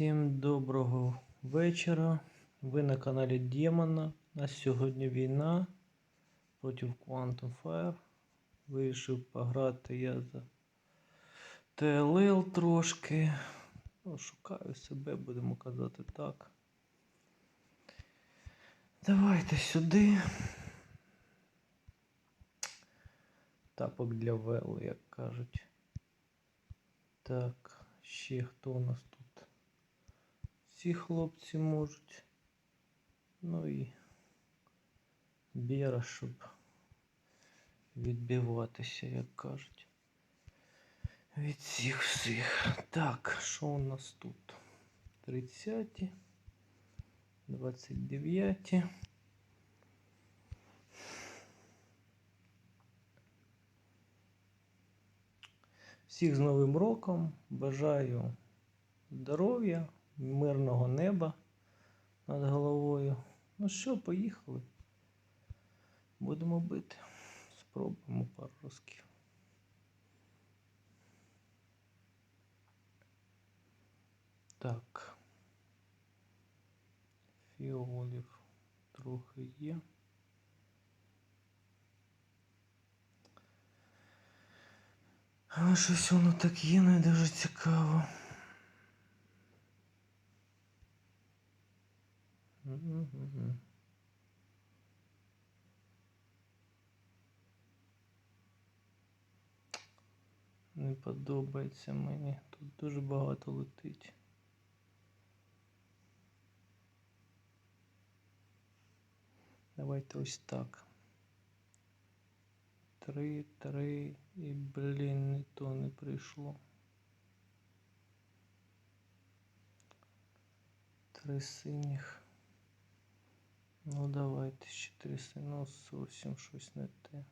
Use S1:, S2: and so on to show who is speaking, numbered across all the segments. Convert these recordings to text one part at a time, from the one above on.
S1: Всім доброго вечора. Ви на каналі Демона. У нас сьогодні війна проти Quantum Fire. Вирішив пограти я за ТЛЛ трошки. Ну, шукаю себе, будемо казати так. Давайте сюди. Тапок для велу, як кажуть. Так, ще хто у нас тут? Ці хлопці можуть. Ну і Бєра, щоб відбиватися, як кажуть. Від всіх всіх. Так, що у нас тут? 30, 29. Всіх з Новим роком. Бажаю здоров'я, мирного неба над головою. Ну що, поїхали. Будемо бити. Спробуємо пару разків. Так. Фіолів трохи є. Але щось воно так є, не дуже цікаво. Не подобається мені. Тут дуже багато летить. Давайте ось так. Три, три і, блін, не то не прийшло. Три синіх. Ну давайте ще три сині. Ну зовсім щось не те.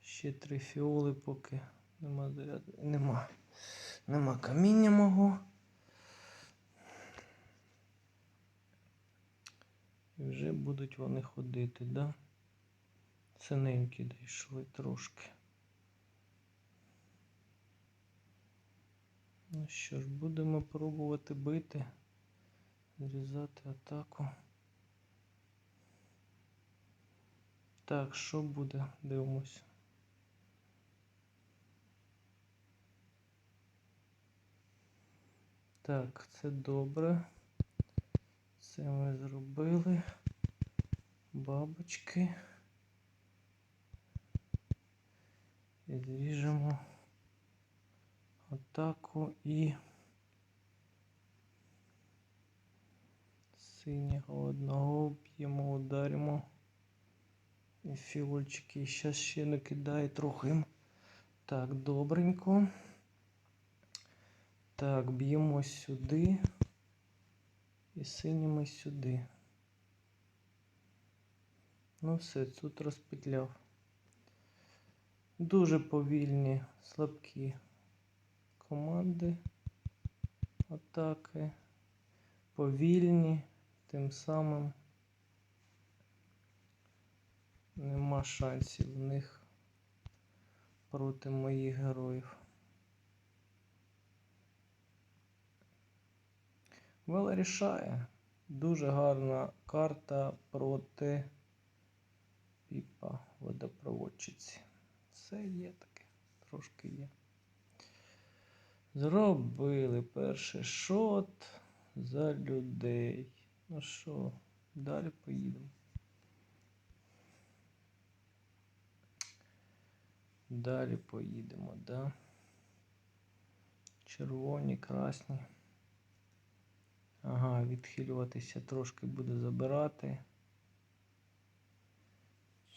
S1: Ще три фіоли поки нема заряду. Нема. Нема каміння мого. І вже будуть вони ходити, да? Синенькі дійшли трошки. Ну що ж, будемо пробувати бити, зрізати атаку. Так, що буде? Дивимося. Так, це добре. Це ми зробили. Бабочки. І зріжемо атаку і синього одного б'ємо, ударимо. І фіольчики. Зараз ще накидає трохи. Так, добренько. Так, б'ємо сюди. І синіми сюди. Ну все, тут розпетляв. Дуже повільні, слабкі команди атаки. Повільні, тим самим нема шансів в них проти моїх героїв. Вела рішає. Дуже гарна карта проти піпа водопроводчиці. Все є таке, трошки є. Зробили перший шот за людей. Ну що, далі поїдемо. Далі поїдемо, да? Червоні, красні. Ага, відхилюватися трошки буде забирати.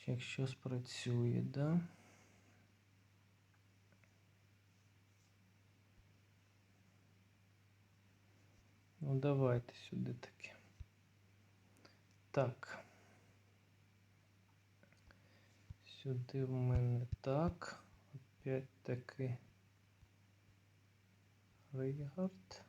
S1: Якщо спрацює, да? Ну, давайте сюди таки. Так. Сюди в мене так. Опять таки. Рейгард.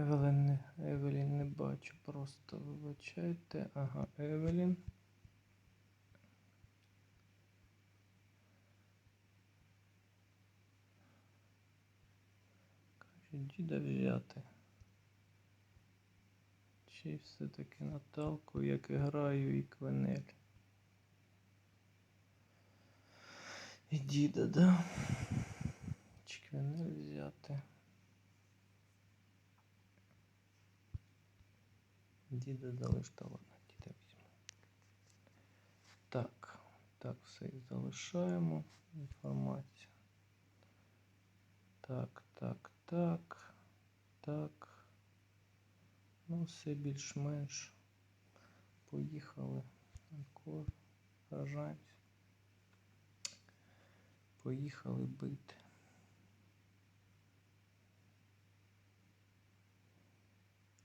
S1: Евелін Евелін не бачу, просто вибачайте. Ага, Евелін. Каже, діда взяти. Чи все-таки Наталку, як граю, і Квенель. І діда, да? Чи Квенель взяти? Діда залишта, ладно, діда візьму. Так, так, все і залишаємо. Інформацію. Так, так, так, так. Ну, все більш-менш. Поїхали. Анкор. Вражаємось. Поїхали бити.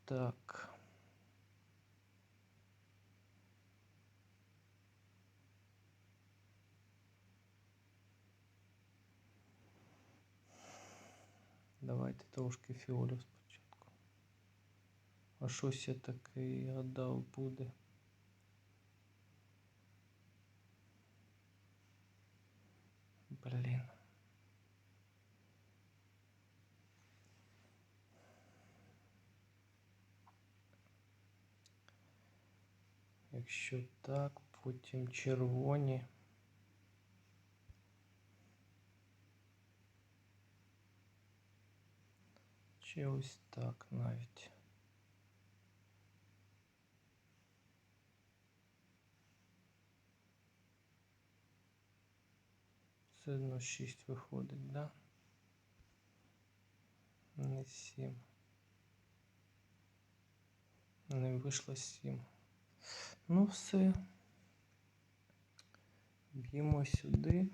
S1: Так. Давайте трошки фіолів спочатку. А щось я таке гадав буде. Блін. Якщо так, потім червоні. Чи ось так навіть. Все одно 6 виходить, да? Не 7. Не вийшло 7. Ну все. Б'ємо сюди.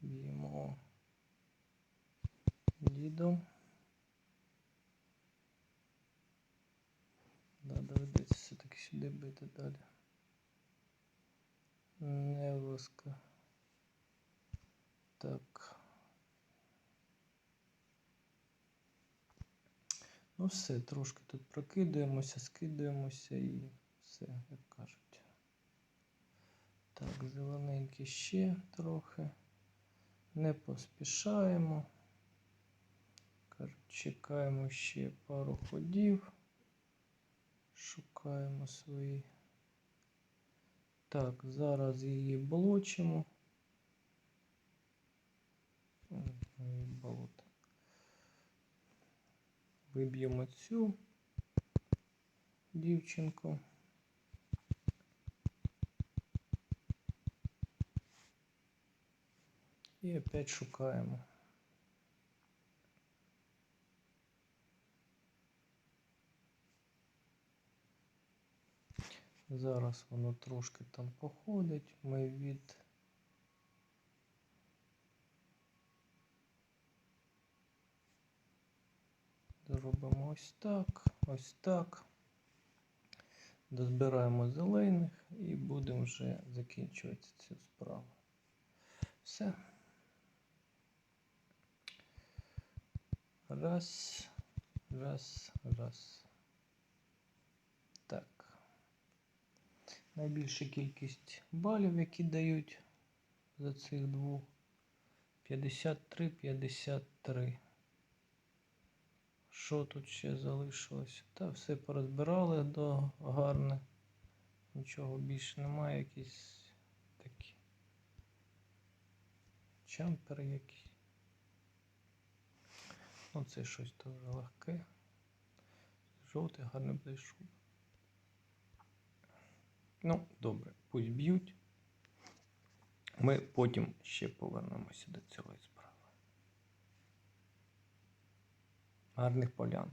S1: Б'ємо дідом. Да, доведеться все-таки сюди бити далі. Не воска. Так. Ну все, трошки тут прокидаємося, скидаємося і все, як кажуть. Так, зелененький ще трохи. Не поспішаємо. Чекаємо ще пару ходів. Шукаємо свої. Так, зараз її блочимо. Болото. Виб'ємо цю дівчинку. І опять шукаємо. Зараз воно трошки там походить. Ми від зробимо ось так, ось так. Дозбираємо зелених і будемо вже закінчувати цю справу. Все. Раз, раз, раз. Так. Найбільша кількість балів, які дають за цих двох. 53, 53. Що тут ще залишилось? Та все порозбирали до гарне. Нічого більше немає, якісь такі чампери якісь. Ну це щось дуже легке. Жовтий гарний буде шуб. Ну, добре, пусть б'ють. Ми потім ще повернемося до цього справи. Гарних полян.